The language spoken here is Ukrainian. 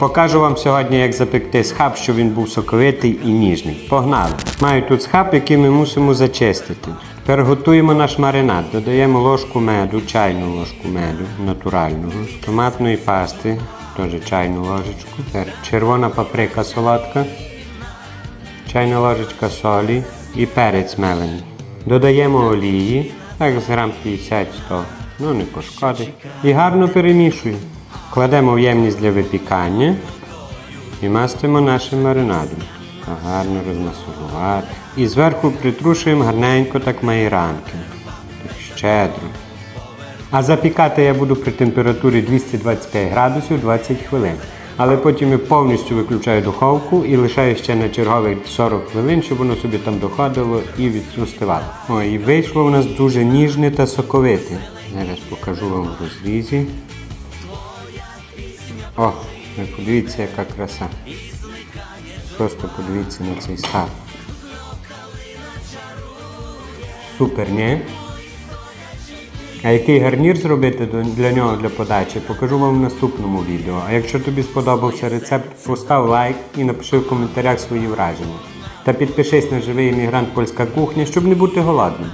Покажу вам сьогодні, як запекти схаб, щоб він був соковитий і ніжний. Погнали! Маю тут схаб, який ми мусимо зачистити. Тепер готуємо наш маринад. Додаємо ложку меду, чайну ложку меду натурального, томатної пасти, теж чайну ложечку. Червона паприка солодка, чайна ложечка солі і перець мелений. Додаємо олії, так з грам 50-100, ну не пошкодить. І гарно перемішуємо. Кладемо в ємність для випікання і мастимо нашим маринадом. Гарно розмасувати. І зверху притрушуємо гарненько так майранки. Так щедро. А запікати я буду при температурі 225 градусів 20 хвилин. Але потім я повністю виключаю духовку і лишаю ще на чергових 40 хвилин, щоб воно собі там доходило і відростивало. О, і вийшло у нас дуже ніжне та соковите. Зараз покажу вам в розрізі. О, ви подивіться, яка краса. Просто подивіться на цей схаб. Супер, ні? А який гарнір зробити для нього для подачі, покажу вам в наступному відео. А якщо тобі сподобався рецепт, постав лайк і напиши в коментарях свої враження. Та підпишись на живий іммігрант Польська кухня, щоб не бути голодним.